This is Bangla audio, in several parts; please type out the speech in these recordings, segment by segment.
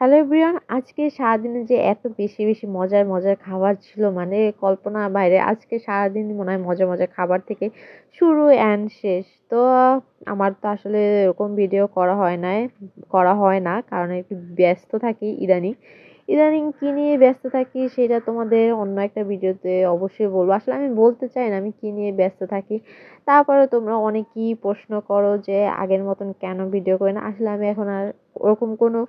হ্যালো এভরিওয়ান আজকে সারাদিনে যে এত বেশি বেশি মজার মজার খাবার ছিল মানে কল্পনা বাইরে, আজকে সারাদিন মনে হয় মজার মজার খাবার থেকে শুরু অ্যান্ড শেষ। তো, আমার তো আসলে এরকম ভিডিও করা হয় না করা হয় না, কারণ একটু ব্যস্ত থাকি ইদানিং। ইদানিং কী নিয়ে ব্যস্ত থাকি সেটা তোমাদের অন্য একটা ভিডিওতে অবশ্যই বলব। আসলে আমি বলতে চাই না আমি কী নিয়ে ব্যস্ত থাকি। তারপরে তোমরা অনেকেই প্রশ্ন করো যে আগের মতন কেন ভিডিও করি না? আসলে আমি এখন আর ওরকম কোনো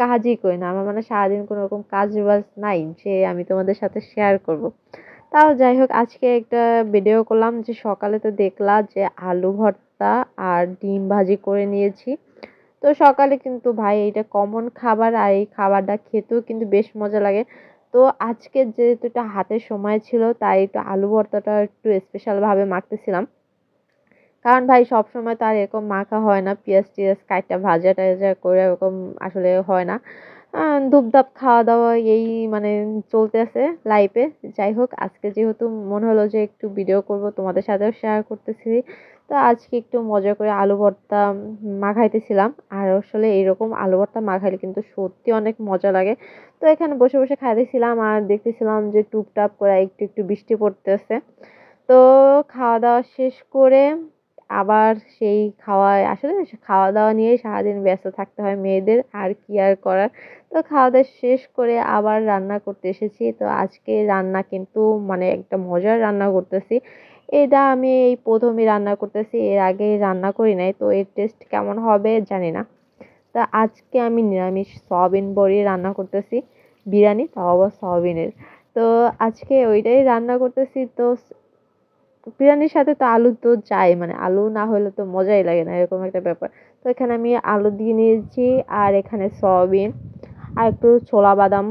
কাজই করি না। আমার মানে সারাদিন কোনো রকম কাজ বাজ নাই যে আমি তোমাদের সাথে শেয়ার করব। তাও যাই হোক, আজকে একটা ভিডিও করলাম যে সকালে তো দেখলা যে আলু ভর্তা আর ডিম ভাজি করে নিয়েছি। তো সকালে কিন্তু ভাই এটা কমন খাবার আর এই খাবারটা খেতেও কিন্তু বেশ মজা লাগে। তো আজকে যেহেতু এটা হাতের সময় ছিল, তাই একটু আলু ভর্তাটা একটু স্পেশালভাবে মাখতেছিলাম। কারণ ভাই সব সময় তো আর এরকম মাখা হয় না। পেঁয়াজ টিয়াজ কাইটা ভাজা টাজা করে এরকম আসলে হয় না। ধূপধাপ খাওয়া দাওয়া এই মানে চলতেছে লাইফে যাই হোক, আজকে যেহেতু মনে হলো যে একটু ভিডিও করব, তোমাদের সাথেও শেয়ার করতেছি। তো আজকে একটু মজা করে আলু ভর্তা মাখাইতেছিলাম। আর আসলে এইরকম আলু ভর্তা মাখাইলে কিন্তু সত্যি অনেক মজা লাগে। তো এখানে বসে বসে খাইতেছিলাম আর দেখতেছিলাম যে টুপটাপ করে একটু একটু বৃষ্টি পড়তেছে। তো খাওয়া দাওয়া শেষ করে আবার সেই খাওয়ায়, আসলে খাওয়া দাওয়া নিয়েই সারাদিন ব্যস্ত থাকতে হয় মেয়েদের, আর কি আর করার? তো খাওয়া দাওয়া শেষ করে আবার রান্না করতে এসেছি। তো আজকে রান্না কিন্তু মানে একটা মজার রান্না করতেছি। এটা আমি এই প্রথমই রান্না করতেছি, এর আগে রান্না করি নাই, তো এর টেস্ট কেমন হবে জানি না। তা আজকে আমি নিরামিষ সয়াবিন বড়ি রান্না করতেছি, বিরিয়ানি, তাও আবার সয়াবিনের। তো আজকে ওইটাই রান্না করতেছি, তো বিরিয়ানির সাথে তো আলু তো চাই মানে আলু না হলে তো মজাই লাগে না, এরকম একটা ব্যাপার। তো এখানে আমি আলু দিয়ে নিয়েছি, আর এখানে সয়াবিন, আর একটু ছোলা বাদাম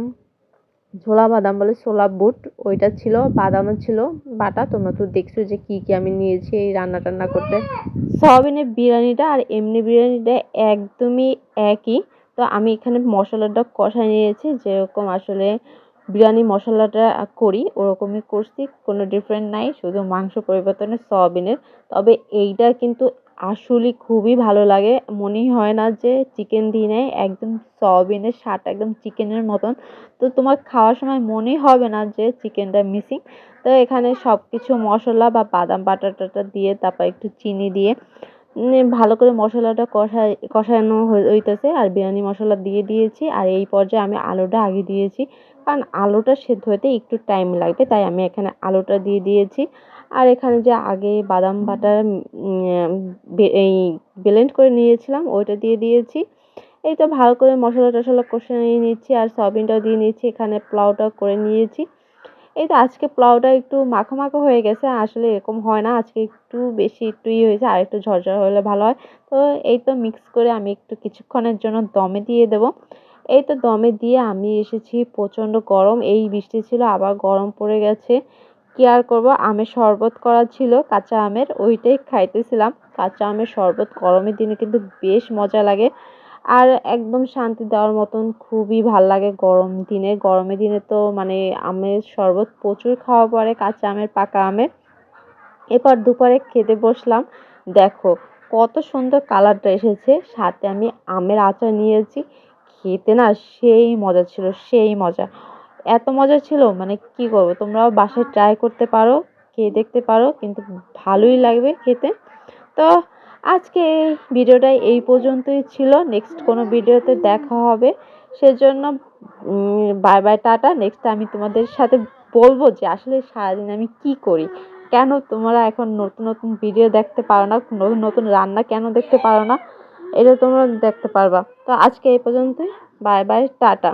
ছোলা বাদাম বলে ছোলা বুট, ওইটা ছিল, বাদামও ছিল, বাটা, তোমরা তো দেখছ যে কী কী আমি নিয়েছি এই রান্না টান্না করতে। সয়াবিনের বিরিয়ানিটা আর এমনি বিরিয়ানিটা একদমই একই। তো আমি এখানে মশলাটা কষায় নিয়েছি, যেরকম আসলে বিরিয়ানি মশলাটা করি, ওরকমই করছি, কোনো ডিফারেন্ট নাই, শুধু মাংস পরিবর্তনে সয়াবিনের। তবে এইটা কিন্তু আসলে খুবই ভালো লাগে। মনেই হয় না যে চিকেন দিয়ে নেয়, একদম সয়াবিনের স্বাদ, একদম চিকেনের মতন। তো তোমার খাওয়ার সময় মনেই হবে না যে চিকেনটা মিসিং তো এখানে সব কিছু মশলা বা বাদাম বাটা টাটা দিয়ে, তারপর একটু চিনি দিয়ে ভালো করে মশলাটা কষায় কষানো হইতেছে আর বিরিয়ানি মশলা দিয়ে দিয়েছি আর এই পর্যায়ে আমি আলুটা আগে দিয়েছি। কারণ আলুটা সেদ্ধ হতে একটু টাইম লাগবে, তাই আমি এখানে আলুটা দিয়ে দিয়েছি। আর এখানে যে আগে বাদাম বাটার এই ব্লেন্ড করে নিয়েছিলাম, ওইটা দিয়ে দিয়েছি। এই তো ভালো করে মশলা টশলা কষে নিয়ে নিচ্ছি আর সয়াবিনটাও দিয়ে নিচ্ছি এখানে পোলাওটাও করে নিয়েছি। এই তো আজকে পোলাওটা একটু মাখো মাখো হয়ে গেছে, আসলে এরকম হয় না। আজকে একটু বেশি একটু ইয়ে হয়েছে, আর একটু ঝরঝর হলে ভালো হয়। তো এই তো মিক্স করে আমি একটু কিছুক্ষণের জন্য দমে দিয়ে দেবো। এই তো দমে দিয়ে আমি এসেছি প্রচণ্ড গরম। এই বৃষ্টি ছিল, আবার গরম পড়ে গেছে। কি আর করব? আমের শরবত করা ছিল, কাঁচা আমের, ওইটাই খাইতেছিলাম। কাঁচা আমের শরবত গরমের দিনে কিন্তু বেশ মজা লাগে। আর একদম শান্তি দেওয়ার মতন খুবই ভালো লাগে গরম দিনে। গরমের দিনে তো মানে আমের শরবত প্রচুর খাওয়া পড়ে, কাঁচা আমের, পাকা আমের। এরপর দুপুরে খেতে বসলাম। দেখো কত সুন্দর কালারটা এসেছে। সাথে আমি আমের আচার নিয়েছি। খেতে না সেই মজা ছিল, সেই মজা। এত মজা ছিল মানে কি করব? তোমরাও বাসায় ট্রাই করতে পারো, খেয়ে দেখতে পারো, কিন্তু ভালোই লাগবে খেতে। তো আজকে এই ভিডিওটা এই পর্যন্তই ছিল। নেক্সট কোনো ভিডিওতে দেখা হবে। সেজন্য বাই বাই টাটা। নেক্সট আমি তোমাদের সাথে বলব যে, আসলে সারাদিন আমি কি করি? কেন তোমরা এখন নতুন নতুন ভিডিও দেখতে পারো না? নতুন নতুন রান্না কেন দেখতে পারো না? এটা তোমরা দেখতে পারবা। তো আজকে এই পর্যন্তই। Bye bye tata.